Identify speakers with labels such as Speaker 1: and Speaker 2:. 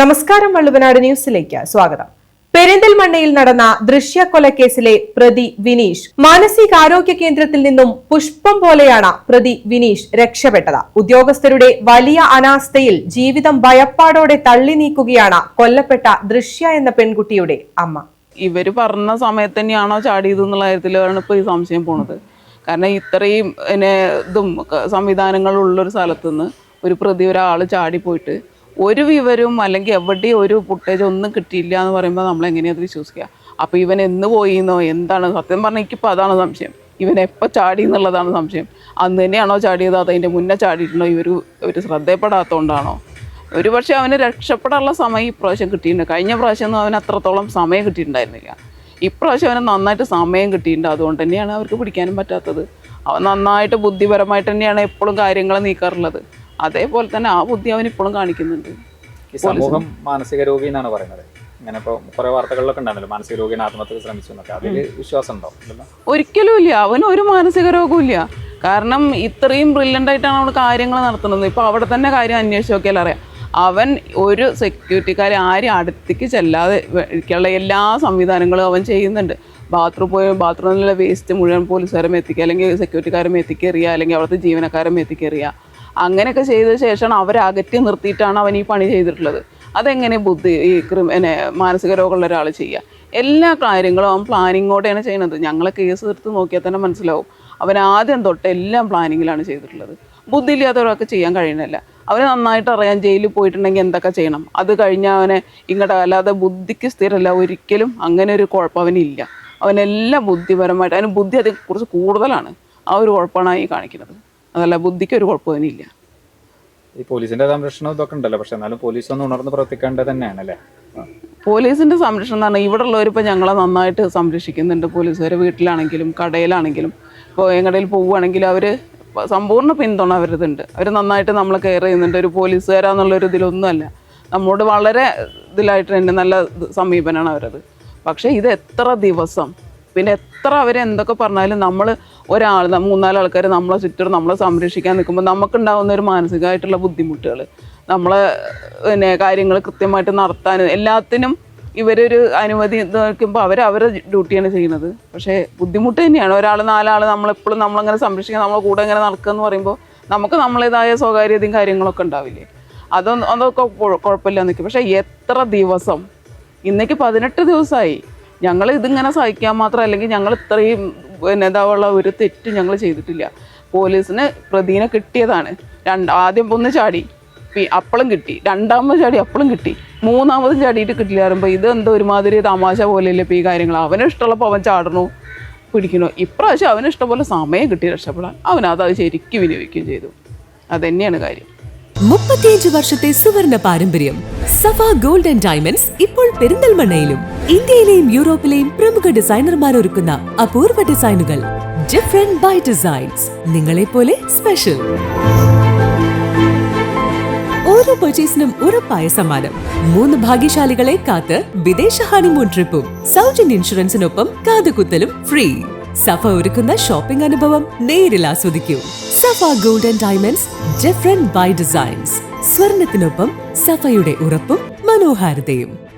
Speaker 1: നമസ്കാരം വള്ളുവനാട് ന്യൂസിലേക്ക് സ്വാഗതം. പെരിന്തൽമണ്ണയിൽ നടന്ന ദൃശ്യക്കൊലക്കേസിലെ പ്രതി വിനീഷ് മാനസികാരോഗ്യ കേന്ദ്രത്തിൽ നിന്നും പുഷ്പം പോലെയാണ് പ്രതി വിനീഷ് രക്ഷപ്പെട്ടത്. ഉദ്യോഗസ്ഥരുടെ വലിയ അനാസ്ഥയിൽ ജീവിതം ഭയപ്പാടോടെ തള്ളി നീക്കുകയാണ് കൊല്ലപ്പെട്ട ദൃശ്യ എന്ന പെൺകുട്ടിയുടെ അമ്മ.
Speaker 2: ഇവർ പറഞ്ഞ സമയത്ത് തന്നെയാണോ ചാടിയത് എന്നുള്ള കാര്യത്തിലാണ് ഇപ്പോൾ ഈ സംശയം പോണത്. കാരണം ഇത്രയും ഇതും സ്ഥലത്ത് നിന്ന് ഒരു പ്രതി ഒരാൾ ചാടിപ്പോയിട്ട് ഒരു വിവരവും അല്ലെങ്കിൽ എവിടെയും ഒരു ഫുട്ടേജ് ഒന്നും കിട്ടിയില്ല എന്ന് പറയുമ്പോൾ നമ്മൾ എങ്ങനെയത് വിശ്വസിക്കുക? അപ്പോൾ ഇവൻ എന്ന് പോയിന്നോ? എന്താണ്? സത്യം പറഞ്ഞാൽ എനിക്കിപ്പോൾ അതാണ് സംശയം. ഇവൻ എപ്പോൾ ചാടി എന്നുള്ളതാണ് സംശയം. അന്ന് തന്നെയാണോ ചാടിയത്? അതതിന്റെ മുന്നേ ചാടിയിട്ടുണ്ടോ? ഇവർ ഒരു ശ്രദ്ധയപ്പെടാത്തതുകൊണ്ടാണോ ഒരു പക്ഷേ അവന് രക്ഷപ്പെടാനുള്ള സമയം ഇപ്രാവശ്യം കിട്ടിയിട്ടുണ്ട്. കഴിഞ്ഞ പ്രാവശ്യം ഒന്നും അവൻ അത്രത്തോളം സമയം കിട്ടിയിട്ടുണ്ടായിരുന്നില്ല. ഇപ്രാവശ്യം അവന് നന്നായിട്ട് സമയം കിട്ടിയിട്ടുണ്ട്. അതുകൊണ്ട് തന്നെയാണ് അവർക്ക് പിടിക്കാനും പറ്റാത്തത്. അവൻ നന്നായിട്ട് ബുദ്ധിപരമായിട്ട് തന്നെയാണ് എപ്പോഴും കാര്യങ്ങൾ നീക്കാറുള്ളത്. അതേപോലെ തന്നെ ആ ബുദ്ധി അവൻ ഇപ്പോഴും കാണിക്കുന്നുണ്ട്.
Speaker 3: സമൂഹം മാനസിക രോഗി എന്നാണ് പറയുന്നത്. ഇങ്ങനെ ഇപ്പോൾ കുറെ വാർത്തകളിലൊക്കെ ഉണ്ടാണല്ലോ മാനസിക രോഗിനെ ആത്മഹത്യ ശ്രമിച്ചു എന്നൊക്കെ അതിൽ വിശ്വാസം ഉണ്ടോ?
Speaker 2: ഒരിക്കലും ഇല്ല. അവന് ഒരു മാനസിക രോഗവും ഇല്ല. കാരണം ഇത്രയും ബ്രില്യന്റ് ആയിട്ടാണ് അവൾ കാര്യങ്ങൾ നടത്തുന്നത്. ഇപ്പോൾ അവിടെ തന്നെ കാര്യം അന്വേഷിച്ച് നോക്കിയാൽ അറിയാം. അവൻ ഒരു സെക്യൂരിറ്റിക്കാരെ ആരും അടുത്തേക്ക് ചെല്ലാതെ ഉള്ള എല്ലാ സംവിധാനങ്ങളും അവൻ ചെയ്യുന്നുണ്ട്. ബാത്റൂം പോയി ബാത്റൂമിലുള്ള വേസ്റ്റ് മുഴുവൻ പോലീസുകാരും എത്തിക്കുക. അല്ലെങ്കിൽ സെക്യൂരിറ്റിക്കാരും എത്തിക്കേറിയ അല്ലെങ്കിൽ അവിടുത്തെ ജീവനക്കാരും എത്തിക്കേറിയ. അങ്ങനെയൊക്കെ ചെയ്ത ശേഷമാണ് അവരെ അകറ്റി നിർത്തിയിട്ടാണ് അവൻ ഈ പണി ചെയ്തിട്ടുള്ളത്. അതെങ്ങനെ ബുദ്ധി ഈ ക്രിമി മാനസിക രോഗമുള്ള ഒരാൾ ചെയ്യുക? എല്ലാ കാര്യങ്ങളും അവൻ പ്ലാനിങ്ങോടെയാണ് ചെയ്യുന്നത്. ഞങ്ങളെ കേസ് എടുത്ത് നോക്കിയാൽ തന്നെ മനസ്സിലാവും. അവൻ ആദ്യം തൊട്ട് എല്ലാം പ്ലാനിങ്ങിലാണ് ചെയ്തിട്ടുള്ളത്. ബുദ്ധിയില്ലാത്തവരൊക്കെ ചെയ്യാൻ കഴിയണില്ല അവന് നന്നായിട്ട് അറിയാം ജയിലിൽ പോയിട്ടുണ്ടെങ്കിൽ എന്തൊക്കെ ചെയ്യണം? അത് കഴിഞ്ഞാൽ അവനെ ഇങ്ങോട്ട് അല്ലാതെ ബുദ്ധിക്ക് സ്ഥിരമല്ല ഒരിക്കലും അങ്ങനെ ഒരു കുഴപ്പം അവനില്ല. അവനെല്ലാം ബുദ്ധിപരമായിട്ട് അവന് ബുദ്ധി അതിനെക്കുറിച്ച് കുറച്ച് കൂടുതലാണ്. ആ ഒരു കുഴപ്പമാണ് ഈ കാണിക്കുന്നത്. അതല്ല ബുദ്ധിക്ക് ഒരു കുഴപ്പം അവനില്ല
Speaker 3: ഈ പോലീസിന്റെ സംരക്ഷണം ഇതൊക്കെ ഉണ്ടല്ലോ. പക്ഷെ എന്നാലും പോലീസ് ഒന്ന് ഉണർന്ന് പ്രവർത്തിക്കേണ്ടത് തന്നെയാണ് അല്ലേ?
Speaker 2: പോലീസിന്റെ സംരക്ഷണം എന്ന് പറഞ്ഞാൽ ഇവിടെ ഉള്ളവരിപ്പോൾ ഞങ്ങളെ നന്നായിട്ട് സംരക്ഷിക്കുന്നുണ്ട്. പോലീസുകാർ വീട്ടിലാണെങ്കിലും കടയിലാണെങ്കിലും ഇപ്പോൾ എങ്ങടയിൽ പോവുകയാണെങ്കിലും അവർ സമ്പൂർണ പിന്തുണ അവരിതുണ്ട്. അവർ നന്നായിട്ട് നമ്മളെ കെയർ ചെയ്യുന്നുണ്ട്. ഒരു പോലീസുകാരാന്നുള്ളൊരു ഇതിലൊന്നുമല്ല നമ്മോട് വളരെ ഇതിലായിട്ട് തന്നെ നല്ല സമീപനമാണ് അവരത്. പക്ഷേ ഇത് എത്ര ദിവസം പിന്നെ എത്ര അവർ എന്തൊക്കെ പറഞ്ഞാലും നമ്മൾ ഒരാൾ മൂന്നാൽ ആൾക്കാർ നമ്മളെ ചുറ്റും നമ്മളെ സംരക്ഷിക്കാൻ നിൽക്കുമ്പോൾ നമുക്കുണ്ടാകുന്ന ഒരു മാനസികമായിട്ടുള്ള ബുദ്ധിമുട്ടുകൾ നമ്മളെ പിന്നെ കാര്യങ്ങൾ കൃത്യമായിട്ട് നടത്താൻ എല്ലാത്തിനും ഇവരൊരു അനുമതി നോക്കുമ്പോൾ അവർ അവരുടെ ഡ്യൂട്ടിയാണ് ചെയ്യുന്നത്. പക്ഷേ ബുദ്ധിമുട്ട് തന്നെയാണ്. ഒരാൾ നാലാൾ നമ്മളെപ്പോഴും നമ്മളങ്ങനെ സംരക്ഷിക്കാൻ നമ്മളെ കൂടെ ഇങ്ങനെ നടക്കുക എന്ന് പറയുമ്പോൾ നമുക്ക് നമ്മളേതായ സ്വകാര്യതയും കാര്യങ്ങളൊക്കെ ഉണ്ടാവില്ലേ? അതൊന്നും അതൊക്കെ കുഴ- കുഴപ്പമില്ല നിൽക്കും പക്ഷേ എത്ര ദിവസം ഇന്നേക്ക് പതിനെട്ട് ദിവസമായി ഞങ്ങൾ ഇതിങ്ങനെ സഹിക്കാൻ മാത്രം അല്ലെങ്കിൽ ഞങ്ങൾ ഇത്രയും പിന്നെ ഒരു തെറ്റ് ഞങ്ങൾ ചെയ്തിട്ടില്ല. പോലീസിന് പ്രതിനെ കിട്ടിയതാണ്. രണ്ട് ആദ്യം ഒന്ന് ചാടി അപ്പളും കിട്ടി. രണ്ടാമത് ചാടി അപ്പളും കിട്ടി. മൂന്നാമതും ചാടിയിട്ട് കിട്ടില്ല പറയുമ്പോൾ ഇത് എന്തോ ഒരുമാതിരി തമാശ പോലെയല്ലേ ഇപ്പോൾ ഈ കാര്യങ്ങൾ അവന് ഇഷ്ടമുള്ളപ്പോൾ അവൻ ചാടണു പിടിക്കണു. ഇപ്രാവശ്യം അവന് ഇഷ്ടംപോലെ സമയം കിട്ടി രക്ഷപ്പെടാൻ. അവനത് ശരിക്കും വിനിയോഗിക്കുകയും ചെയ്തു. അതന്നെയാണ് കാര്യം.
Speaker 4: മുപ്പത്തിയഞ്ച് വർഷത്തെ സുവർണ പാരമ്പര്യം സഫ ഗോൾഡ് ആൻഡ് ഡയമണ്ട്സ് ഇപ്പോൾ പെരിന്തൽമണ്ണയിലും ഇന്ത്യയിലെയും യൂറോപ്പിലെയും പ്രമുഖ ഡിസൈനർമാർ ഒരുക്കുന്ന അപൂർവ ഡിസൈനുകൾ ഡിഫറെന്റ് ബൈ ഡിസൈൻസ് നിങ്ങളെ പോലെ സ്പെഷ്യൽ ഓരോ പർച്ചേസിനും ഉറപ്പായ സമ്മാനം. മൂന്ന് ഭാഗ്യശാലികളെ കാത്ത് വിദേശ ഹണിമൂൺ ട്രിപ്പും സൗജന്യ ഇൻഷുറൻസിനൊപ്പം കാതുകുത്തലും ഫ്രീ സഫ ഒരുക്കുന്ന ഷോപ്പിംഗ് അനുഭവം നേരിൽ ആസ്വദിക്കൂ. Safa golden diamonds different by designs സ്വർണത്തിനൊപ്പം സഫയുടെ ഉറപ്പും മനോഹാരിതയും.